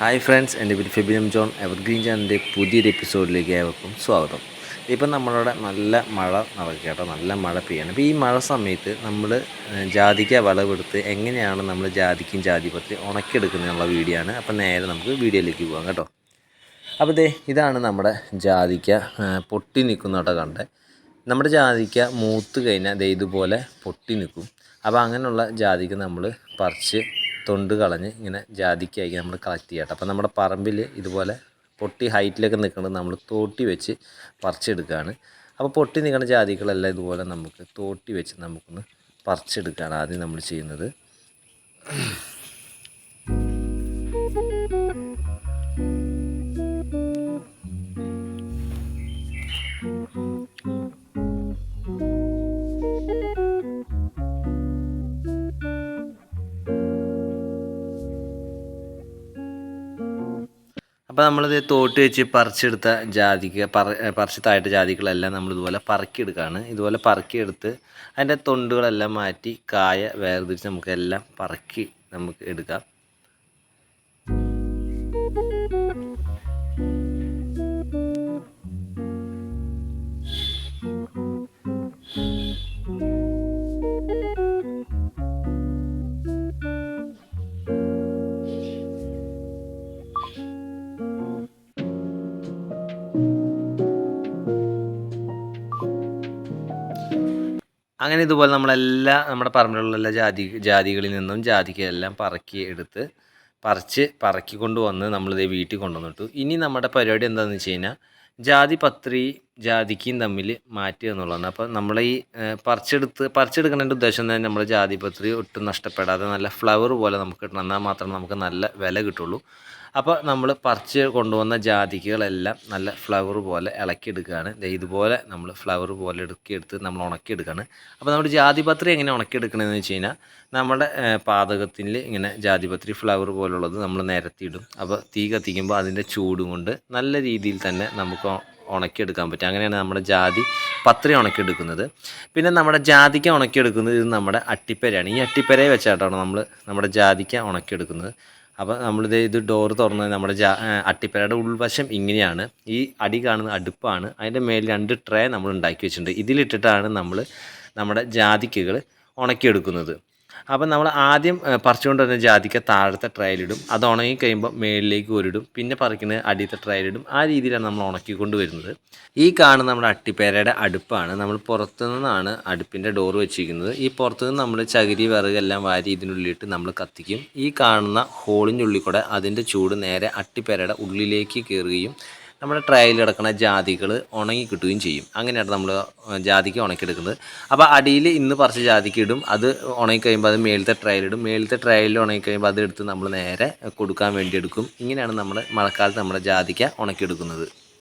Hi friends എന്റെ പേര് ഫെബിനം John. Evergreen ചാനലിന്റെ പുതിയൊരു എപ്പിസോഡിലേക്ക് ഏവർക്കും സ്വാഗതം. ഇപ്പം നമ്മളവിടെ നല്ല മഴ നടക്കുക കേട്ടോ. നല്ല മഴ പെയ്യാണ്. അപ്പോൾ ഈ മഴ സമയത്ത് നമ്മൾ ജാതിക്ക വിളവെടുത്ത് എങ്ങനെയാണ് നമ്മൾ ജാതിക്കും ജാതിപത്രി ഉണക്കിയെടുക്കുന്നതിനുള്ള വീഡിയോ ആണ്. അപ്പം നേരെ നമുക്ക് വീഡിയോയിലേക്ക് പോകാം കേട്ടോ. അപ്പോൾ ദേ ഇതാണ് നമ്മുടെ ജാതിക്ക പൊട്ടി നിൽക്കുന്ന കേട്ടോ കണ്ടേ. നമ്മുടെ ജാതിക്ക മൂത്ത് കഴിഞ്ഞാൽ ദേ ഇതുപോലെ പൊട്ടി നിൽക്കും. അപ്പോൾ അങ്ങനെയുള്ള ജാതിക്ക് നമ്മൾ പറിച്ച് തൊണ്ട് കളഞ്ഞ് ഇങ്ങനെ ജാതിക്കായി നമ്മൾ കളക്ട് ചെയ്യാട്ടോ അപ്പോൾ നമ്മുടെ പറമ്പിൽ ഇതുപോലെ പൊട്ടി ഹൈറ്റിലൊക്കെ നിൽക്കുന്നത് നമ്മൾ തോട്ടി വെച്ച് പറിച്ചെടുക്കുകയാണ് അപ്പോൾ പൊട്ടി നിൽക്കുന്ന ജാതികളെല്ലാം ഇതുപോലെ നമുക്ക് തോട്ടി വെച്ച് നമുക്കൊന്ന് പറിച്ചെടുക്കുകയാണ് ആദ്യം നമ്മൾ ചെയ്യുന്നത്. അപ്പോൾ നമ്മളിത് തോട്ട് വെച്ച് പറിച്ചെടുത്ത ജാതിക്ക പറ പറിച്ചതായിട്ട് ജാതിക്കളെല്ലാം നമ്മൾ ഇതുപോലെ പറക്കിയെടുക്കുകയാണ് ഇതുപോലെ പറക്കിയെടുത്ത് അതിന്റെ തൊണ്ടുകളെല്ലാം മാറ്റി കായ വേർതിരിച്ച് നമുക്കെല്ലാം പറക്കി നമുക്ക് എടുക്കാം. അങ്ങനെ ഇതുപോലെ നമ്മളെല്ലാ നമ്മുടെ പറമ്പിലുള്ള എല്ലാ ജാതി ജാതികളിൽ നിന്നും ജാതിക്കെല്ലാം പറക്കി എടുത്ത് പറിച്ച് പറക്കി കൊണ്ടുവന്ന് നമ്മളിത് വീട്ടിൽ കൊണ്ടുവന്നിട്ടു. ഇനി നമ്മുടെ പരിപാടി എന്താണെന്ന് വെച്ച് കഴിഞ്ഞാൽ ജാതി പത്രി ജാതിക്കും തമ്മിൽ മാറ്റുക എന്നുള്ളതാണ്. അപ്പോൾ നമ്മൾ ഈ പറിച്ചെടുത്ത് പറിച്ചെടുക്കുന്നതിന്റെ ഉദ്ദേശം തന്നെ നമ്മൾ ജാതി പത്രി ഒട്ടും നഷ്ടപ്പെടാതെ നല്ല ഫ്ലവർ പോലെ നമുക്ക് കിട്ടണം. എന്നാൽ മാത്രമേ നമുക്ക് നല്ല വില കിട്ടുള്ളൂ. അപ്പോൾ നമ്മൾ പറിച്ച് കൊണ്ടുവന്ന ജാതിക്കകളെല്ലാം നല്ല ഫ്ലവർ പോലെ ഇളക്കിയെടുക്കുകയാണ്. ഇതുപോലെ നമ്മൾ ഫ്ലവർ പോലെ എടുക്കിയെടുത്ത് നമ്മൾ ഉണക്കിയെടുക്കുകയാണ്. അപ്പോൾ നമ്മുടെ ജാതിപത്രി എങ്ങനെ ഉണക്കിയെടുക്കണമെന്ന് വെച്ച് കഴിഞ്ഞാൽ നമ്മുടെ പാതകത്തിൽ ഇങ്ങനെ ജാതിപത്രി ഫ്ലവർ പോലുള്ളത് നമ്മൾ നിരത്തിയിടും. അപ്പോൾ തീ കത്തിക്കുമ്പോൾ അതിന്റെ ചൂടും കൊണ്ട് നല്ല രീതിയിൽ തന്നെ നമുക്ക് ഉണക്കിയെടുക്കാൻ പറ്റും. അങ്ങനെയാണ് നമ്മുടെ ജാതി പത്രി ഉണക്കിയെടുക്കുന്നത്. പിന്നെ നമ്മുടെ ജാതിക്ക ഉണക്കിയെടുക്കുന്നത് ഇത് നമ്മുടെ അട്ടിപ്പരയാണ്. ഈ അട്ടിപ്പരയെ വെച്ചായിട്ടാണ് നമ്മൾ നമ്മുടെ ജാതിക്ക ഉണക്കിയെടുക്കുന്നത്. അപ്പോൾ നമ്മളിത് ഇത് ഡോർ തുറന്ന് നമ്മുടെ ജാ അട്ടിപ്പരയുടെ ഉൾവശം ഇങ്ങനെയാണ്. ഈ അടി കാണുന്ന അടുപ്പാണ്. അതിന്റെ മേൽ രണ്ട് ട്രേ നമ്മൾ ഉണ്ടാക്കി വെച്ചിട്ടുണ്ട്. ഇതിലിട്ടിട്ടാണ് നമ്മൾ നമ്മുടെ ജാതിക്കകൾ ഉണക്കിയെടുക്കുന്നത്. അപ്പം നമ്മൾ ആദ്യം പറിച്ചുകൊണ്ട് വരുന്ന ജാതിക്ക താഴത്തെ ട്രയലിടും അത് ഉണങ്ങി കഴിയുമ്പോൾ മേളിലേക്ക് ഒരിടും പിന്നെ പറിക്കുന്നത് അടിയത്തെ ട്രയലിടും ആ രീതിയിലാണ് നമ്മൾ ഉണക്കിക്കൊണ്ട് വരുന്നത് ഈ കാണുന്ന നമ്മുടെ അട്ടിപ്പേരയുടെ അടുപ്പാണ്. നമ്മൾ പുറത്തു നിന്നാണ് അടുപ്പിന്റെ ഡോറ് വെച്ചിരിക്കുന്നത്. ഈ പുറത്തു നിന്ന് നമ്മൾ ചകിരി വിറകെല്ലാം വാരി ഇതിനുള്ളിലിട്ട് നമ്മൾ കത്തിക്കും. ഈ കാണുന്ന ഹോളിന്റെ ഉള്ളിൽ കൂടെ അതിന്റെ ചൂട് നേരെ അട്ടിപ്പേരയുടെ ഉള്ളിലേക്ക് കയറുകയും നമ്മുടെ ട്രയലിൽ കിടക്കുന്ന ജാതികൾ ഉണങ്ങി കിട്ടുകയും ചെയ്യും. അങ്ങനെയാണ് നമ്മൾ ജാതിക്ക് ഉണക്കിയെടുക്കുന്നത്. അപ്പോൾ അടിയിൽ ഇന്ന് പറിച്ച ജാതിക്ക് ഇടും അത് ഉണങ്ങി കഴിയുമ്പോൾ അത് മേലത്തെ ട്രയലിടും മേലത്തെ ട്രയലിൽ ഉണങ്ങി കഴിയുമ്പോൾ അതെടുത്ത് നമ്മൾ നേരെ കൊടുക്കാൻ വേണ്ടി എടുക്കും. ഇങ്ങനെയാണ് നമ്മൾ മഴക്കാലത്ത് നമ്മുടെ ജാതിക്ക ഉണക്കിയെടുക്കുന്നത്.